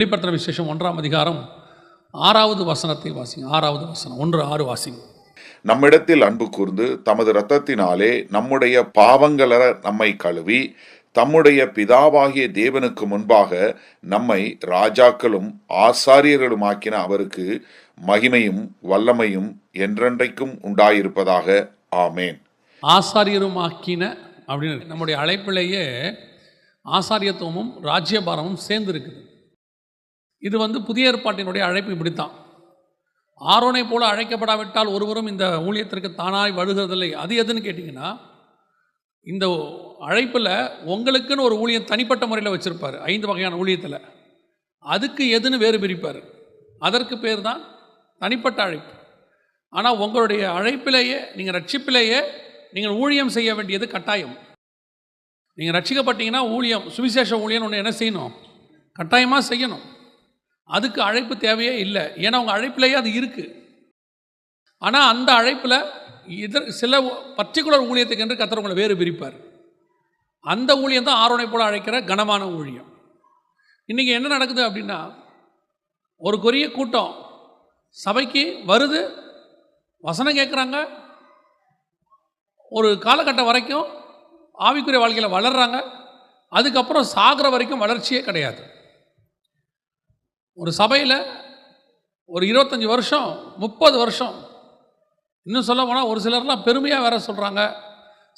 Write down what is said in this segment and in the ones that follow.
வெளிப்படுத்துகிற விசேஷம் ஒன்றாம் அதிகாரம் ஆறாவது வசனத்தை வாசிங்க. ஆறாவது வசனம். ஒன்று ஆறு வாசிங்க. நம்மிடத்தில் அன்பு கூர்ந்து தமது இரத்தத்தினாலே நம்முடைய பாவங்கள நம்மை கழுவி தம்முடைய பிதாவாகிய தேவனுக்கு முன்பாக நம்மை ராஜாக்களும் ஆசாரியர்களுமாக்கின அவருக்கு மகிமையும் வல்லமையும் என்றென்றைக்கும் உண்டாயிருப்பதாக. ஆமேன். ஆசாரியருமாக்கின அப்படின்னு நம்முடைய அழைப்பிலேயே ஆசாரியத்துவமும் ராஜ்யபாரமும் சேர்ந்து இருக்குது இது வந்து புதிய ஏற்பாட்டினுடைய அழைப்பு இப்படித்தான். ஆரோனை போல அழைக்கப்படாவிட்டால் ஒருவரும் இந்த ஊழியத்திற்கு தானாய் வழுகிறதில்லை அது எதுன்னு கேட்டிங்கன்னா இந்த அழைப்பில் உங்களுக்குன்னு ஒரு ஊழியம் தனிப்பட்ட முறையில் வச்சுருப்பார் ஐந்து வகையான ஊழியத்தில். அதுக்கு எதுன்னு வேறு பிரிப்பார். அதற்கு பேர் தான் தனிப்பட்ட அழைப்பு. ஆனால் உங்களுடைய அழைப்பிலேயே நீங்கள் ரட்சிப்பிலேயே நீங்கள் ஊழியம் செய்ய வேண்டியது கட்டாயம். நீங்கள் ரட்சிக்கப்பட்டீங்கன்னா ஊழியம் சுவிசேஷ ஊழியம் ஒன்று என்ன செய்யணும்? கட்டாயமாக செய்யணும். அதுக்கு அழைப்பு தேவையே இல்லை. ஏன்னா உங்கள் அழைப்பிலேயே அது இருக்குது ஆனால் அந்த அழைப்பில் இதர் சில பர்டிகுலர் ஊழியத்துக்கு என்று கத்தர் உங்களை வேறு பிரிப்பார். அந்த ஊழியம் தான் ஆரோனை போல அழைக்கிற கனமான ஊழியம். இன்றைக்கி என்ன நடக்குது அப்படின்னா ஒரு கொரிய கூட்டம் சபைக்கு வருது வசனம் கேட்குறாங்க ஒரு காலகட்டம் வரைக்கும் ஆவிக்குரிய வாழ்க்கையில் வளர்கிறாங்க அதுக்கப்புறம் சாகிற வரைக்கும் வளர்ச்சியே கிடையாது. ஒரு சபையில் ஒரு இருபத்தஞ்சி வருஷம் முப்பது வருஷம். இன்னும் சொல்ல போனால் ஒரு சிலர்லாம் பெருமையாக வேற சொல்கிறாங்க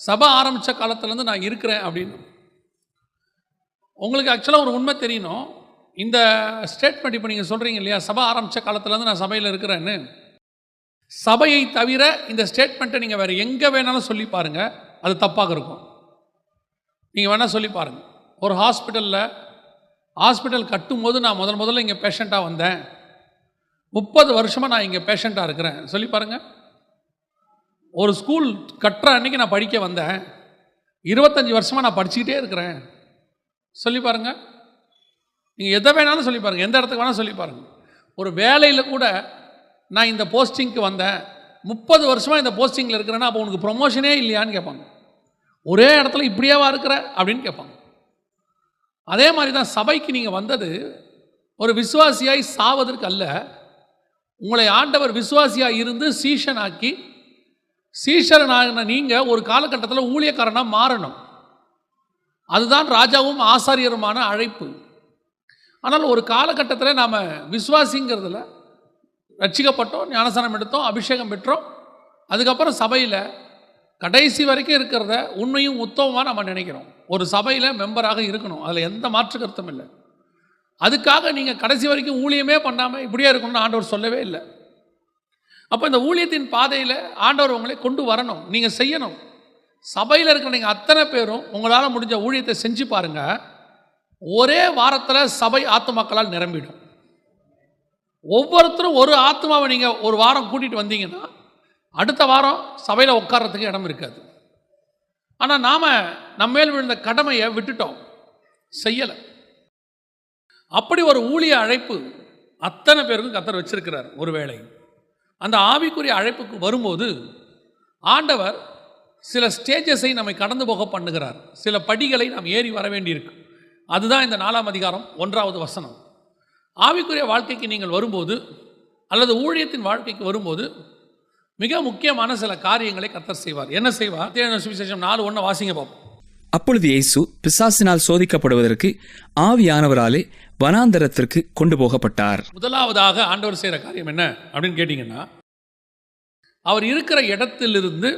சபை ஆரம்பித்த காலத்துலேருந்து நான் இருக்கிறேன் அப்படின்னு. உங்களுக்கு ஆக்சுவலாக ஒரு உண்மை தெரியணும். இந்த ஸ்டேட்மெண்ட் இப்போ நீங்கள் சொல்கிறீங்க இல்லையா? சபை ஆரம்பித்த காலத்துலேருந்து நான் சபையில் இருக்கிறேன்னு. சபையை தவிர இந்த ஸ்டேட்மெண்ட்டை நீங்கள் வேறு எங்கே வேணாலும் சொல்லி பாருங்கள் அது தப்பாக இருக்கும். நீங்கள் வேணால் சொல்லி பாருங்கள் ஒரு ஹாஸ்பிட்டலில் ஹாஸ்பிட்டல் கட்டும்போது நான் முதல் முதல்ல இங்கே பேஷண்ட்டாக வந்தேன். முப்பது வருஷமாக நான் இங்கே பேஷண்ட்டாக இருக்கிறேன். சொல்லி பாருங்கள் ஒரு ஸ்கூல் கட்டுற அன்னைக்கு நான் படிக்க வந்தேன். இருபத்தஞ்சி வருஷமாக நான் படிச்சுக்கிட்டே இருக்கிறேன். சொல்லி பாருங்கள் நீங்கள் எதை வேணாலும் சொல்லி பாருங்கள் எந்த இடத்துக்கு வேணாலும் சொல்லி பாருங்கள் ஒரு வேலையில் கூட நான் இந்த போஸ்டிங்க்கு வந்தேன். முப்பது வருஷமாக இந்த போஸ்டிங்கில் இருக்கிறேன்னா அப்போ உனக்கு ப்ரொமோஷனே இல்லையான்னு கேட்பாங்க. ஒரே இடத்துல இப்படியாவா இருக்கிற? அப்படின்னு கேட்பாங்க. அதே மாதிரி தான் சபைக்கு நீங்கள் வந்தது ஒரு விசுவாசியாய் சாவதற்கு அல்ல. உங்களை ஆண்டவர் விசுவாசியாக இருந்து சீஷனாக்கி சீஷரனாகின நீங்கள் ஒரு காலகட்டத்தில் ஊழியக்காரனாக மாறணும். அதுதான் ராஜாவும் ஆசாரியருமான அழைப்பு. ஆனால் ஒரு காலகட்டத்தில் நாம் விசுவாசிங்கிறதுல ரட்சிக்கப்பட்டோம் ஞானசனம் எடுத்தோம் அபிஷேகம் பெற்றோம். அதுக்கப்புறம் சபையில் கடைசி வரைக்கும் இருக்கிறத உண்மையும் உத்தமமாக நம்ம நினைக்கிறோம். ஒரு சபையில் மெம்பராக இருக்கணும். அதில் எந்த மாற்று கருத்தும் இல்லை. அதுக்காக நீங்கள் கடைசி வரைக்கும் ஊழியமே பண்ணாமல் இப்படியே இருக்கணும்னு ஆண்டவர் சொல்லவே இல்லை. அப்போ இந்த ஊழியத்தின் பாதையில் ஆண்டவர் உங்களை கொண்டு வரணும். நீங்கள் செய்யணும். சபையில் இருக்கிற நீங்கள் அத்தனை பேரும் உங்களால் முடிஞ்ச ஊழியத்தை செஞ்சு பாருங்கள் ஒரே வாரத்தில் சபை ஆத்துமாக்களால் நிரம்பிடும். ஒவ்வொருத்தரும் ஒரு ஆத்மாவை நீங்கள் ஒரு வாரம் கூட்டிகிட்டு வந்தீங்கன்னா அடுத்த வாரம் சபையில் உட்கார்றதுக்கு இடம் இருக்காது. ஆனால் நாம் நம்ம மேல் விழுந்த கடமையை விட்டுட்டோம். செய்யலை. அப்படி ஒரு ஊழிய அழைப்பு அத்தனை பேருக்கும் கத்தர் வச்சிருக்கிறார் ஒரு வேளை அந்த ஆவிக்குரிய அழைப்புக்கு வரும்போது ஆண்டவர் சில ஸ்டேஜஸை நம்மை கடந்து போக பண்ணுகிறார். சில படிகளை நாம் ஏறி வர வேண்டியிருக்கு. அதுதான் இந்த நாலாம் அதிகாரம் ஒன்றாவது வசனம். ஆவிக்குரிய வாழ்க்கைக்கு நீங்கள் வரும்போது அல்லது ஊழியத்தின் வாழ்க்கைக்கு வரும்போது மிக முக்கியமான சில காரியங்களை கத்தர் செய்வார். என்ன செய்வார்? சுவிசேஷம் நாலு ஒன்று வாசிங்க பார்ப்போம். அப்பொழுது இயேசு பிசாசினால் சோதிக்கப்படுவதற்கு ஆவியானவராலே வனாந்தரத்திற்கு கொண்டு போகப்பட்டார். முதலாவதாக ஆண்டவர் செய்கிற காரியம் என்ன அப்படின்னு கேட்டிங்கன்னா அவர் இருக்கிற இடத்திலிருந்து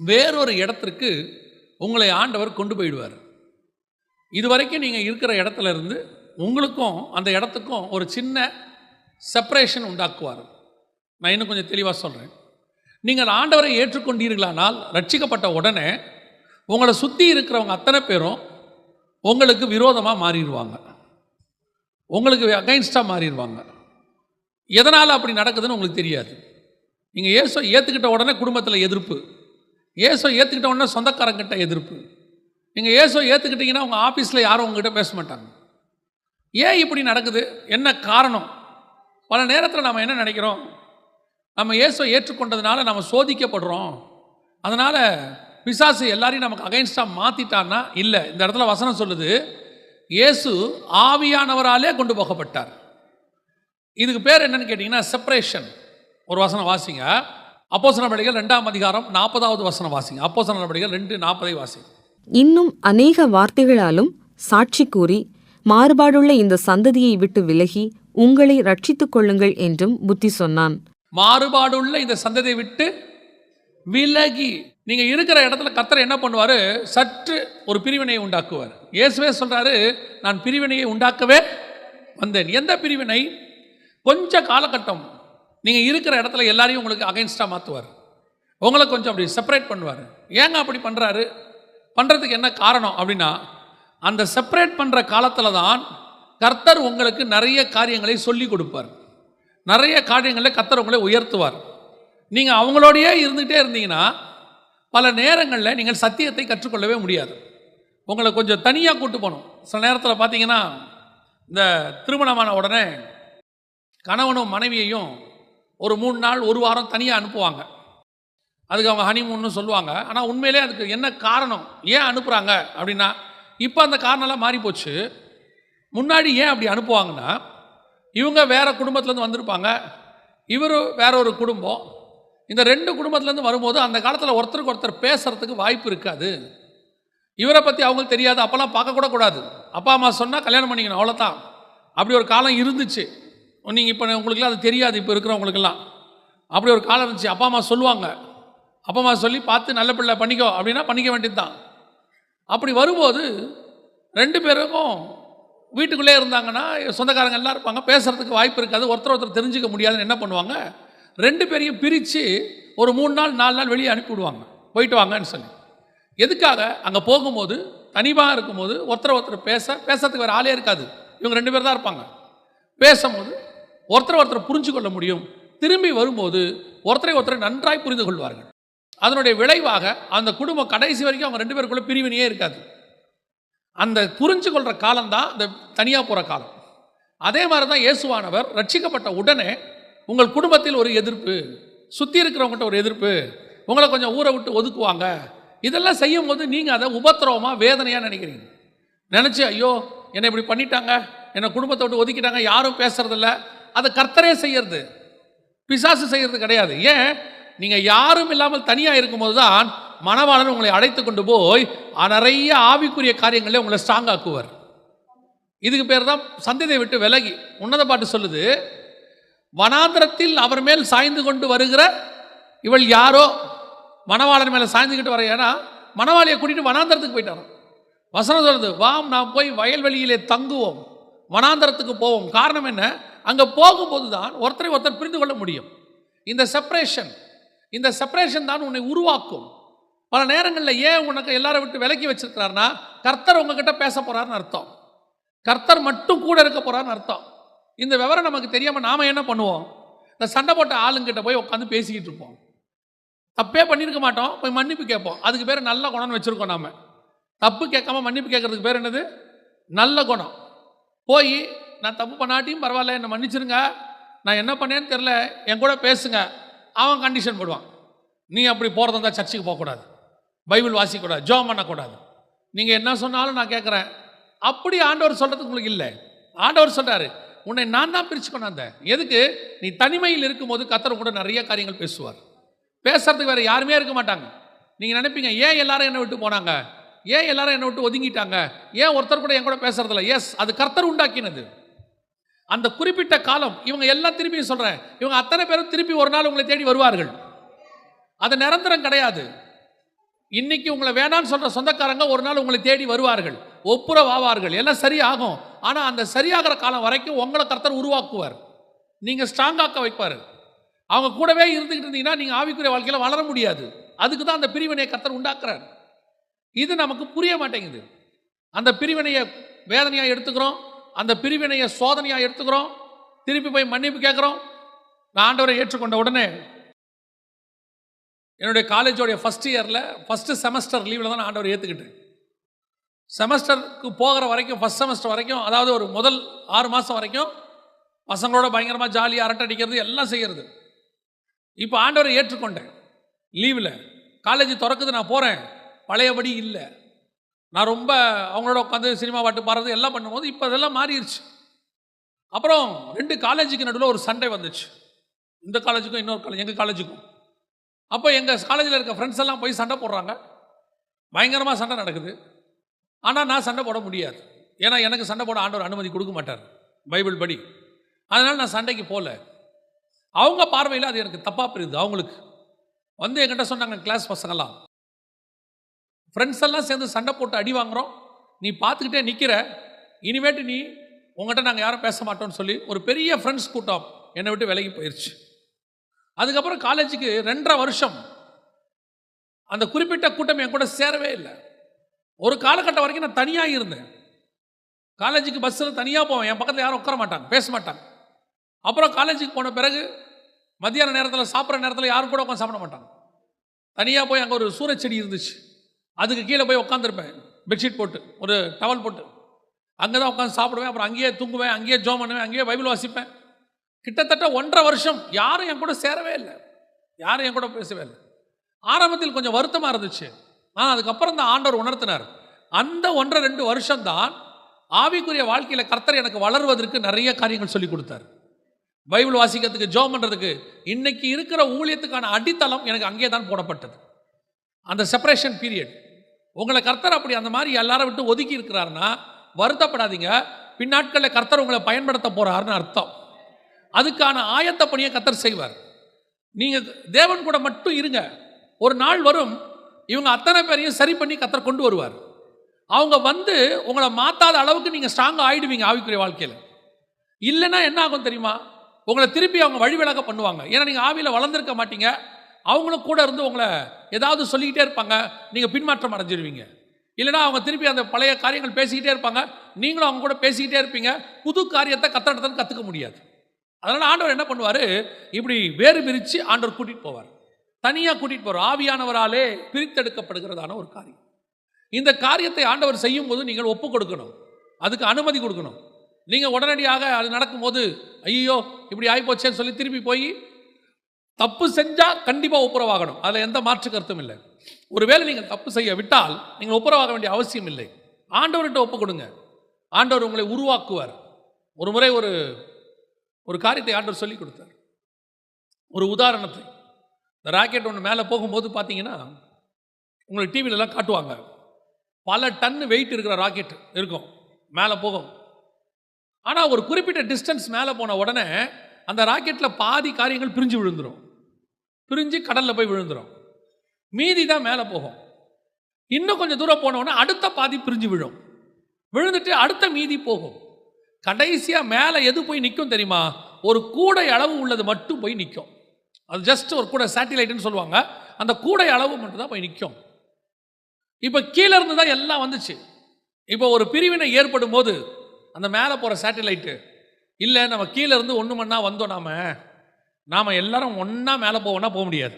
வேறொரு இடத்திற்கு உங்களை ஆண்டவர் கொண்டு போயிடுவார். இதுவரைக்கும் நீங்கள் இருக்கிற இடத்துல இருந்து உங்களுக்கும் அந்த இடத்துக்கும் ஒரு சின்ன செப்பரேஷன் உண்டாக்குவார். நான் இன்னும் கொஞ்சம் தெளிவாக சொல்கிறேன் நீங்கள் ஆண்டவரை ஏற்றுக்கொண்டீர்களானால் ரட்சிக்கப்பட்ட உடனே உங்களை சுற்றி இருக்கிறவங்க அத்தனை பேரும் உங்களுக்கு விரோதமாக மாறிடுவாங்க. உங்களுக்கு அகைன்ஸ்டாக மாறிடுவாங்க. எதனால் அப்படி நடக்குதுன்னு உங்களுக்கு தெரியாது. நீங்கள் ஏசோ ஏற்றுக்கிட்ட உடனே குடும்பத்தில் எதிர்ப்பு. ஏசோ ஏற்றுக்கிட்ட உடனே சொந்தக்காரங்கிட்ட எதிர்ப்பு. நீங்கள் ஏசோ ஏற்றுக்கிட்டீங்கன்னா உங்கள் ஆஃபீஸில் யாரும் உங்ககிட்ட பேச மாட்டாங்க. ஏன் இப்படி நடக்குது? என்ன காரணம்? பல நேரத்தில் நம்ம என்ன நினைக்கிறோம்? நம்ம இயேசுவை ஏற்றுக்கொண்டதுனால நம்ம சோதிக்கப்படுறோம். அதனால் பிசாசு எல்லாரையும் நமக்கு அகைன்ஸ்டாக மாற்றிட்டான்னா இல்லை இந்த இடத்துல வசனம் சொல்லுது இயேசு ஆவியானவராலே கொண்டு போகப்பட்டார். இதுக்கு பேர் என்னன்னு கேட்டிங்கன்னா செப்பரேஷன் ஒரு வசனம் வாசிங்க. அப்போசன நடவடிக்கைகள் ரெண்டாம் அதிகாரம் நாற்பதாவது வசனம் வாசிங்க. அப்போசன நடவடிக்கைகள் ரெண்டு நாற்பதை வாசிங்க. இன்னும் அநேக வார்த்தைகளாலும் சாட்சி கூறி மாறுபாடுள்ள இந்த சந்ததியை விட்டு விலகி உங்களை ரட்சித்துக் கொள்ளுங்கள் என்றும் புத்தி சொன்னான். மாறுபாடுள்ள இந்த சந்ததியை விட்டு விலகி நீங்க இருக்கிற இடத்துல கத்தரை என்ன பண்ணுவாரு? சற்று ஒரு பிரிவினையை உண்டாக்குவார். இயேசுவே சொல்றாரு நான் பிரிவினையை உண்டாக்கவே வந்தேன். எந்த பிரிவினை? கொஞ்ச காலகட்டம் நீங்க இருக்கிற இடத்துல எல்லாரையும் உங்களுக்கு அகைன்ஸ்டா மாத்துவார். உங்களை கொஞ்சம் அப்படி செப்பரேட் பண்ணுவார். ஏங்க அப்படி பண்றாரு? பண்றதுக்கு என்ன காரணம் அப்படின்னா அந்த செப்பரேட் பண்ற காலத்துல தான் கர்த்தர் உங்களுக்கு நிறைய காரியங்களை சொல்லி கொடுப்பார். நிறைய காரியங்களில் கர்த்தர் உங்களை உயர்த்துவார். நீங்கள் அவங்களோடையே இருந்துகிட்டே இருந்தீங்கன்னா பல நேரங்களில் நீங்கள் சத்தியத்தை கற்றுக்கொள்ளவே முடியாது. உங்களை கொஞ்சம் தனியாக கூட்டு போகணும். சில நேரத்தில் பார்த்தீங்கன்னா இந்த திருமணமான உடனே கணவனும் மனைவியையும் ஒரு மூணு நாள் ஒரு வாரம் தனியாக அனுப்புவாங்க. அதுக்கு அவங்க ஹனிமூன்னு சொல்லுவாங்க. ஆனால் உண்மையிலே அதுக்கு என்ன காரணம்? ஏன் அனுப்புகிறாங்க அப்படின்னா இப்போ அந்த காரணம்லாம் மாறி போச்சு முன்னாடி ஏன் அப்படி அனுப்புவாங்கன்னா இவங்க வேறு குடும்பத்துலேருந்து வந்திருப்பாங்க. இவர் வேற ஒரு குடும்பம். இந்த ரெண்டு குடும்பத்துலேருந்து வரும்போது அந்த காலத்தில் ஒருத்தருக்கு ஒருத்தர் பேசுகிறதுக்கு வாய்ப்பு இருக்காது. இவரை பற்றி அவங்களுக்கு தெரியாது. அப்போல்லாம் பார்க்கக்கூட கூடாது. அப்பா அம்மா சொன்னால் கல்யாணம் பண்ணிக்கணும். அவ்வளோதான் அப்படி ஒரு காலம் இருந்துச்சு. நீங்கள் இப்போ உங்களுக்குலாம் அது தெரியாது. இப்போ இருக்கிறவங்களுக்கெல்லாம். அப்படி ஒரு காலம் இருந்துச்சு. அப்பா அம்மா சொல்லுவாங்க. அப்பா அம்மா சொல்லி பார்த்து நல்ல பிள்ளை பண்ணிக்கோ. அப்படின்னா பண்ணிக்க வேண்டியது தான் அப்படி வரும்போது ரெண்டு பேருக்கும் வீட்டுக்குள்ளே இருந்தாங்கன்னா சொந்தக்காரங்க எல்லாம் இருப்பாங்க பேசுறதுக்கு வாய்ப்பு இருக்காது ஒருத்தர் ஒருத்தர் தெரிஞ்சுக்க முடியாதுன்னு என்ன பண்ணுவாங்க? ரெண்டு பேரையும் பிரித்து ஒரு மூணு நாள் நாலு நாள் வெளியே அனுப்பிவிடுவாங்க போயிட்டு வாங்கன்னு சொல்லி. எதுக்காக? அங்கே போகும்போது தனிமாக இருக்கும்போது ஒருத்தர் ஒருத்தர் பேச பேசுறதுக்கு வேறு ஆளே இருக்காது. இவங்க ரெண்டு பேர் தான் இருப்பாங்க. பேசும்போது ஒருத்தர் ஒருத்தர் புரிஞ்சு கொள்ள முடியும். திரும்பி வரும்போது ஒருத்தரை ஒருத்தரை நன்றாய் புரிந்து கொள்வார்கள். அதனுடைய விளைவாக அந்த குடும்பம் கடைசி வரைக்கும் அவங்க ரெண்டு பேருக்குள்ளே பிரிவினையே இருக்காது. அந்த புரிஞ்சு கொள்கிற காலம்தான் இந்த தனியாக போகிற காலம். அதே மாதிரி தான் இயேசுவானவர் ரட்சிக்கப்பட்ட உடனே உங்கள் குடும்பத்தில் ஒரு எதிர்ப்பு சுற்றி இருக்கிறவங்ககிட்ட ஒரு எதிர்ப்பு உங்களை கொஞ்சம் ஊரை விட்டு ஒதுக்குவாங்க. இதெல்லாம் செய்யும் போது நீங்கள் அதை உபத்திரவமாக வேதனையாக நினைக்கிறீங்க. நினச்சி ஐயோ என்னை இப்படி பண்ணிட்டாங்க. என்னை குடும்பத்தை விட்டு ஒதுக்கிட்டாங்க. யாரும் பேசுறதில்ல. அதை கர்த்தரே செய்யறது. பிசாசு செய்கிறது கிடையாது. ஏன்? நீங்கள் யாரும் இல்லாமல் தனியாக இருக்கும்போது தான் மணவாளன் உங்களை அழைத்து கொண்டு போய் நிறைய ஆவிக்குரிய காரியங்களே உங்களை ஸ்ட்ராங் ஆக்குவார். இதுக்கு பேர் தான் சந்ததியை விட்டு விலகி. உன்னத பாட்டு சொல்லுது வனாந்திரத்தில் அவர் மேல் சாய்ந்து கொண்டு வருகிற இவள் யாரோ? மணவாளன் மேலே சாய்ந்துக்கிட்டு வர ஏன்னா மணவாளியை கூட்டிட்டு வனாந்திரத்துக்கு போயிட்டாராம். வசனம் சொல்லுது வாம் நாம் போய் வயல்வெளியிலே தங்குவோம் வனாந்திரத்துக்கு போவோம். காரணம் என்ன? அங்கே போகும்போது தான் ஒருத்தரை ஒருத்தர் புரிந்து கொள்ள முடியும். இந்த செப்பரேஷன் இந்த செப்பரேஷன் தான் உன்னை உருவாக்கும். பல நேரங்களில் ஏன் உனக்கு எல்லாரை விட்டு விலக்கி வச்சிருக்கிறார்னா கர்த்தர் உங்ககிட்ட பேச போறாருன்னு அர்த்தம். கர்த்தர் மட்டும் கூட இருக்க போகிறான்னு அர்த்தம். இந்த விவரம் நமக்கு தெரியாம நாம என்ன பண்ணுவோம்? இந்த சண்டை போட்ட ஆளுங்கிட்ட போய் உட்காந்து பேசிக்கிட்டு இருப்போம். தப்பே பண்ணியிருக்க மாட்டோம் போய் மன்னிப்பு கேட்போம். அதுக்கு பேர் நல்ல குணம்னு வச்சிருக்கோம் நாம. தப்பு கேட்காம மன்னிப்பு கேட்கறதுக்கு பேர் என்னது? நல்ல குணம். போய் நான் தப்பு பண்ணாட்டியும் பரவாயில்ல என்னை மன்னிச்சிருங்க. நான் என்ன பண்ணேன்னு தெரில என் கூட பேசுங்க. அவன் கண்டிஷன் போடுவான். நீ அப்படி போகிறதா சர்ச்சுக்கு போகக்கூடாது. பைபிள் வாசிக்கக்கூடாது ஜோம் பண்ணக்கூடாது. நீங்கள் என்ன சொன்னாலும் நான் கேட்குறேன். அப்படி ஆண்டவர் சொல்கிறதுக்கு உங்களுக்கு இல்லை. ஆண்டவர் சொல்கிறாரு உன்னை நான் தான் பிரித்து கொண்டாந்தேன் எதுக்கு? நீ தனிமையில் இருக்கும்போது கத்தர் கூட நிறைய காரியங்கள் பேசுவார். பேசுறதுக்கு வேற யாருமே இருக்க மாட்டாங்க. நீங்கள் நினைப்பீங்க ஏன் எல்லாரும் என்னை விட்டு போனாங்க? ஏன் எல்லாரும் என்னை விட்டு ஒதுங்கிட்டாங்க? ஏன் ஒருத்தர் கூட என் கூட பேசுறதில்ல? எஸ் அது கர்த்தர் உண்டாக்கினது. அந்த குறிப்பிட்ட காலம் இவங்க எல்லாம் திருப்பியும் சொல்கிறேன் இவங்க அத்தனை பேரும் திருப்பி ஒரு நாள் உங்களை தேடி வருவார்கள். அது நிரந்தரம் கிடையாது. இன்னைக்கு உங்களை வேணான்னு சொல்ற சொந்தக்காரங்க ஒரு நாள் உங்களை தேடி வருவார்கள். ஒப்புரவாவார்கள். எல்லாம் சரியாகும். ஆனா அந்த சரியாகிற காலம் வரைக்கும் உங்களை கர்த்தர் உருவாக்குவார். நீங்க ஸ்ட்ராங்காக்க வைப்பார். அவங்க கூடவே இருந்துகிட்டு இருந்தீங்கன்னா நீங்க ஆவிக்குரிய வாழ்க்கையில வளர முடியாது. அதுக்கு தான் அந்த பிரிவினையை கர்த்தர் உண்டாக்குறார். இது நமக்கு புரிய மாட்டேங்குது. அந்த பிரிவினையை வேதனையா எடுத்துக்கிறோம். அந்த பிரிவினையை சோதனையா எடுத்துக்கிறோம். திருப்பி போய் மன்னிப்பு கேட்குறோம். நான் ஆண்டவரை ஏற்றுக்கொண்ட உடனே என்னுடைய காலேஜோடைய ஃபஸ்ட் இயரில் ஃபஸ்ட்டு செமஸ்டர் லீவில் தான் நான் ஏற்றுக்கிட்டேன் செமஸ்டருக்கு போகிற வரைக்கும் ஃபஸ்ட் செமஸ்டர் வரைக்கும் அதாவது ஒரு முதல் ஆறு மாதம் வரைக்கும் பசங்களோட பயங்கரமாக ஜாலியாக அரட்டை அடிக்கிறது எல்லாம் செய்கிறது இப்போ ஆண்டவரை ஏற்றுக்கொண்டேன். லீவில் காலேஜ் திறக்குது நான் போகிறேன் பழையபடி இல்லை. நான் ரொம்ப அவங்களோட உட்காந்து சினிமா பாட்டு பாடுறது எல்லாம் பண்ணும்போது இப்போ அதெல்லாம் மாறிடுச்சு அப்புறம் ரெண்டு காலேஜுக்கு நடுவில் ஒரு சண்டை வந்துச்சு. இந்த காலேஜுக்கும் இன்னொரு காலேஜ் எங்கள் காலேஜுக்கும் அப்போ எங்கள் காலேஜில் இருக்க ஃப்ரெண்ட்ஸ் எல்லாம் போய் சண்டை போடுறாங்க. பயங்கரமாக சண்டை நடக்குது. ஆனால் நான் சண்டை போட முடியாது. ஏன்னா எனக்கு சண்டை போட ஆண்டவர் அனுமதி கொடுக்க மாட்டார். பைபிள் படி. அதனால் நான் சண்டைக்கு போகல அவங்க பார்வையில் அது எனக்கு தப்பாக புரியுது அவங்களுக்கு. வந்து என்கிட்ட சொன்னாங்க கிளாஸ் பசங்கள்லாம் ஃப்ரெண்ட்ஸ் எல்லாம் சேர்ந்து சண்டை போட்டு அடி வாங்குறோம். நீ பார்த்துக்கிட்டே நிற்கிற இனிமேட்டு நீ உங்கள்கிட்ட நாங்கள் யாரும் பேச மாட்டோம்னு சொல்லி ஒரு பெரிய ஃப்ரெண்ட்ஸ் கூட்டம் என்னை விட்டு விலகி போயிடுச்சு அதுக்கப்புறம் காலேஜுக்கு ரெண்டரை வருஷம். அந்த குறிப்பிட்ட கூட்டம் என் கூட சேரவே இல்லை. ஒரு காலகட்டம் வரைக்கும் நான் தனியாக இருந்தேன். காலேஜுக்கு பஸ்ஸில் தனியாக போவேன். என் பக்கத்தில் யாரும் உட்கார மாட்டாங்க பேச மாட்டாங்க. அப்புறம் காலேஜுக்கு போன பிறகு மத்தியான நேரத்தில் சாப்பிட்ற நேரத்தில் யாரும் கூட உட்காந்து சாப்பிட மாட்டாங்க. தனியாக போய் அங்கே ஒரு சூறச்செடி இருந்துச்சு. அதுக்கு கீழே போய் உட்காந்துருப்பேன் பெட்ஷீட் போட்டு ஒரு டவல் போட்டு. அங்கே தான் உட்காந்து சாப்பிடுவேன். அப்புறம் அங்கேயே தூங்குவேன் அங்கேயே ஜோம் பண்ணுவேன் அங்கேயே பைபிள் வாசிப்பேன். கிட்டத்தட்ட ஒன்றரை வருஷம் யாரும் என் கூட சேரவே இல்லை. யாரும் என் கூட பேசவே இல்லை. ஆரம்பத்தில் கொஞ்சம் வருத்தமாக இருந்துச்சு. ஆனால் அதுக்கப்புறம் தான் ஆண்டவர் உணர்த்தினார். அந்த ஒன்றரை ரெண்டு வருஷம்தான் ஆவிக்குரிய வாழ்க்கையில் கர்த்தர் எனக்கு வளர்வதற்கு நிறைய காரியங்கள் சொல்லி கொடுத்தார். பைபிள் வாசிக்கிறதுக்கு ஜோம் பண்ணுறதுக்கு இன்னைக்கு இருக்கிற ஊழியத்துக்கான அடித்தளம் எனக்கு அங்கே தான் போடப்பட்டது. அந்த செப்பரேஷன் பீரியட் உங்களை கர்த்தர் அப்படி அந்த மாதிரி எல்லாரும் விட்டு ஒதுக்கி இருக்கிறாருன்னா வருத்தப்படாதீங்க. பின்னாட்களில் கர்த்தர் உங்களை பயன்படுத்த போகிறாருன்னு அர்த்தம். அதுக்கான ஆயத்த பணியை கத்தர் செய்வார். நீங்கள் தேவன் கூட மட்டும் இருங்க. ஒரு நாள் வரும் இவங்க அத்தனை பேரையும் சரி பண்ணி கத்தர் கொண்டு வருவார். அவங்க வந்து உங்களை மாற்றாத அளவுக்கு நீங்கள் ஸ்ட்ராங்காக ஆயிடுவீங்க ஆவிக்குரிய வாழ்க்கையில். இல்லைன்னா என்ன ஆகும் தெரியுமா? உங்களை திருப்பி அவங்க வழிவிலக பண்ணுவாங்க. ஏன்னா நீங்கள் ஆவியில் வளர்ந்துருக்க மாட்டீங்க. அவங்களும் கூட இருந்து உங்களை ஏதாவது சொல்லிக்கிட்டே இருப்பாங்க. நீங்கள் பின்மாற்றம் அடைஞ்சிருவீங்க. இல்லைன்னா அவங்க திருப்பி அந்த பழைய காரியங்கள் பேசிக்கிட்டே இருப்பாங்க. நீங்களும் அவங்க கூட பேசிக்கிட்டே இருப்பீங்க. புது காரியத்தை கத்தடத்தான் கற்றுக்க முடியாது. அதனால் ஆண்டவர் என்ன பண்ணுவார்? இப்படி வேறு பிரித்து ஆண்டவர் கூட்டிகிட்டு போவார். தனியாக கூட்டிகிட்டு போவார் ஆவியானவராலே பிரித்தெடுக்கப்படுகிறதான ஒரு காரியம். இந்த காரியத்தை ஆண்டவர் செய்யும் போது நீங்கள் ஒப்பு கொடுக்கணும். அதுக்கு அனுமதி கொடுக்கணும். நீங்கள் உடனடியாக அது நடக்கும்போது ஐயோ இப்படி ஆகிப்போச்சேன்னு சொல்லி திருப்பி போய் தப்பு செஞ்சால் கண்டிப்பாக ஒப்புரவாகணும். அதில் எந்த மாற்று கருத்தும் இல்லை. ஒருவேளை நீங்கள் தப்பு செய்ய விட்டால் நீங்கள் ஒப்புரவாக வேண்டிய அவசியம் இல்லை. ஆண்டவர்கிட்ட ஒப்பு கொடுங்க. ஆண்டவர் உங்களை உருவாக்குவார். ஒரு முறை ஒரு ஒரு காரியத்தை ஆண்டவர் சொல்லி கொடுத்தார். ஒரு உதாரணத்தை. இந்த ராக்கெட் ஒன்று மேலே போகும்போது பார்த்தீங்கன்னா உங்களுக்கு டிவிலெலாம் காட்டுவாங்க. பல டன் வெயிட் இருக்கிற ராக்கெட் இருக்கும். மேலே போகும். ஆனால் ஒரு குறிப்பிட்ட டிஸ்டன்ஸ் மேலே போன உடனே அந்த ராக்கெட்டில் பாதி காரியங்கள் பிரிஞ்சு விழுந்துடும் பிரிஞ்சு கடலில் போய் விழுந்துடும் மீதி தான் மேலே போகும். இன்னும் கொஞ்சம் தூரம் போனோடனே அடுத்த பாதி பிரிஞ்சு விழும். விழுந்துட்டு அடுத்த மீதி போகும். கடைசியாக மேலே எது போய் நிற்கும் தெரியுமா? ஒரு கூடை அளவு உள்ளது மட்டும் போய் நிற்கும் அது ஜஸ்ட் ஒரு கூடை சேட்டிலைட்னு சொல்லுவாங்க. அந்த கூடை அளவு மட்டும் தான் போய் நிற்கும் இப்போ கீழே இருந்து தான் எல்லாம் வந்துச்சு. இப்போ ஒரு பிரிவினை ஏற்படும் போது அந்த மேலே போகிற சேட்டிலைட்டு இல்லை நம்ம கீழே இருந்து ஒன்று மண்ணா வந்தோம் நாம. நாம் எல்லாரும் ஒன்றா மேலே போவோம்னா போக முடியாது.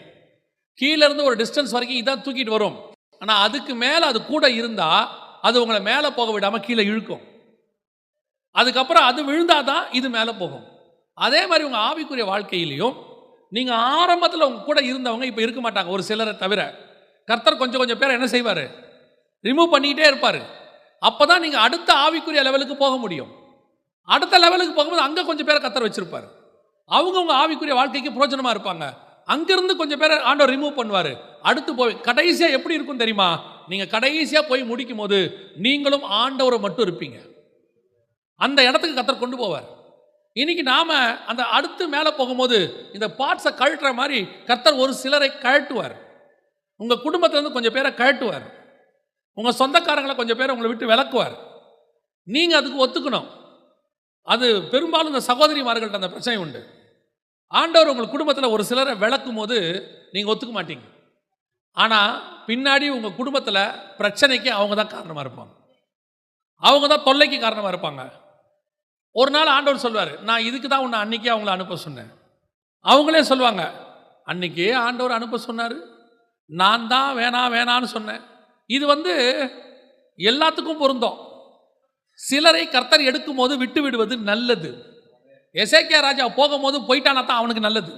கீழே இருந்து ஒரு டிஸ்டன்ஸ் வரைக்கும் இதான் தூக்கிட்டு வரும். ஆனால் அதுக்கு மேலே அது கூட இருந்தால் அது உங்களை மேலே போக விடாமல் கீழே இழுக்கும். அதுக்கப்புறம் அது விழுந்தாதான் இது மேலே போகும். அதே மாதிரி உங்கள் ஆவிக்குரிய வாழ்க்கையிலையும் நீங்கள் ஆரம்பத்தில் உங்க கூட இருந்தவங்க இப்போ இருக்க மாட்டாங்க ஒரு சிலரை தவிர. கர்த்தர் கொஞ்சம் கொஞ்சம் பேர் என்ன செய்வார்? ரிமூவ் பண்ணிக்கிட்டே இருப்பார். அப்போ தான் நீங்கள் அடுத்த ஆவிக்குரிய லெவலுக்கு போக முடியும். அடுத்த லெவலுக்கு போகும்போது அங்கே கொஞ்சம் பேரை கத்தர் வச்சிருப்பார். அவங்க ஆவிக்குரிய வாழ்க்கைக்கு பிரோஜனமாக இருப்பாங்க. அங்கிருந்து கொஞ்சம் பேரை ஆண்டவர் ரிமூவ் பண்ணுவார். அடுத்து போய் கடைசியாக எப்படி இருக்கும் தெரியுமா? நீங்கள் கடைசியாக போய் முடிக்கும் போது நீங்களும் ஆண்டவரை மட்டும் இருப்பீங்க. அந்த இடத்துக்கு கத்தர் கொண்டு போவார். இன்னைக்கு நாம அந்த அடுத்து மேலே போகும்போது இந்த பார்ட்ஸை கழட்டுற மாதிரி கர்த்தர் ஒரு சிலரை கழட்டுவார். உங்கள் குடும்பத்திலேருந்து கொஞ்சம் பேரை கழட்டுவார். உங்கள் சொந்தக்காரங்களை கொஞ்சம் பேரை உங்களை விட்டு விளக்குவார் நீங்கள் அதுக்கு ஒத்துக்கணும். அது பெரும்பாலும் இந்த சகோதரிமார்கள்ட்ட அந்த பிரச்சனை உண்டு. ஆண்டவர் உங்கள் குடும்பத்தில் ஒரு சிலரை விளக்கும் போது நீங்கள் ஒத்துக்க மாட்டீங்க. ஆனால் பின்னாடி உங்கள் குடும்பத்தில் பிரச்சனைக்கு அவங்க தான் காரணமாக இருப்பாங்க. அவங்க தான் தொல்லைக்கு காரணமாக இருப்பாங்க. ஒரு நாள் ஆண்டவர் சொல்வார் நான் இதுக்கு தான் உன்னை அன்னைக்கே அவங்கள அனுப்ப சொன்னேன். அவங்களே சொல்லுவாங்க அன்னைக்கே ஆண்டவர் அனுப்ப சொன்னார். நான் தான் வேணாம் வேணான்னு சொன்னேன். இது வந்து எல்லாத்துக்கும் பொருந்தோம். சிலரை கர்த்தர் எடுக்கும் போது விட்டு விடுவது நல்லது. எசேக்கியா ராஜா போகும்போது போயிட்டானா தான் அவனுக்கு நல்லது.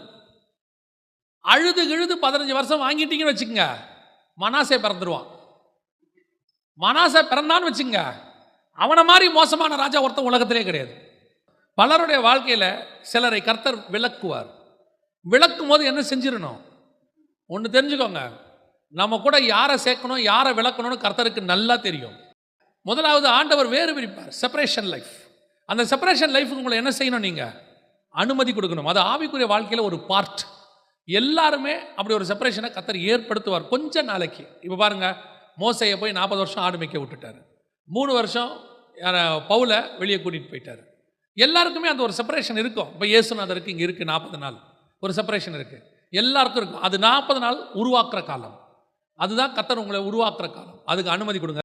அழுது கிழுது பதினஞ்சு வருஷம் வாங்கிட்டீங்கன்னு வச்சுக்கோங்க மனாசே பிறந்துருவான். மனாசை பிறந்தான்னு வச்சுங்க அவனை மாதிரி மோசமான ராஜா ஒருத்தன் உலகத்திலே கிடையாது. பலருடைய வாழ்க்கையில் சிலரை கர்த்தர் விளக்குவார். விளக்கும் போது என்ன செஞ்சிடணும் ஒன்று தெரிஞ்சுக்கோங்க. நம்ம கூட யாரை சேர்க்கணும் யாரை விளக்கணும்னு கர்த்தருக்கு நல்லா தெரியும். முதலாவது ஆண்டவர் வேறு பிரிப்பார் செப்பரேஷன் லைஃப் அந்த செப்பரேஷன் லைஃபுக்கு உங்களை என்ன செய்யணும் நீங்கள் அனுமதி கொடுக்கணும். அது ஆவிக்குரிய வாழ்க்கையில் ஒரு பார்ட் எல்லாருமே அப்படி ஒரு செப்பரேஷனை கத்தர் ஏற்படுத்துவார். கொஞ்ச நாளைக்கு. இப்போ பாருங்க மோசையை போய் நாற்பது வருஷம் ஆடு மேய்க்க விட்டுட்டாரு. மூணு வருஷம் யார பவுலை வெளியே கூட்டிகிட்டு போயிட்டார். எல்லாருக்குமே அந்த ஒரு செப்பரேஷன் இருக்கும். இப்போ இயேசுநாதருக்கு இங்கே இருக்குது நாற்பது நாள். ஒரு செப்பரேஷன் இருக்குது எல்லாருக்கும் இருக்கும். அது நாற்பது நாள் உருவாக்குற காலம். அதுதான் கத்தர் உங்களை உருவாக்குற காலம். அதுக்கு அனுமதி கொடுங்க.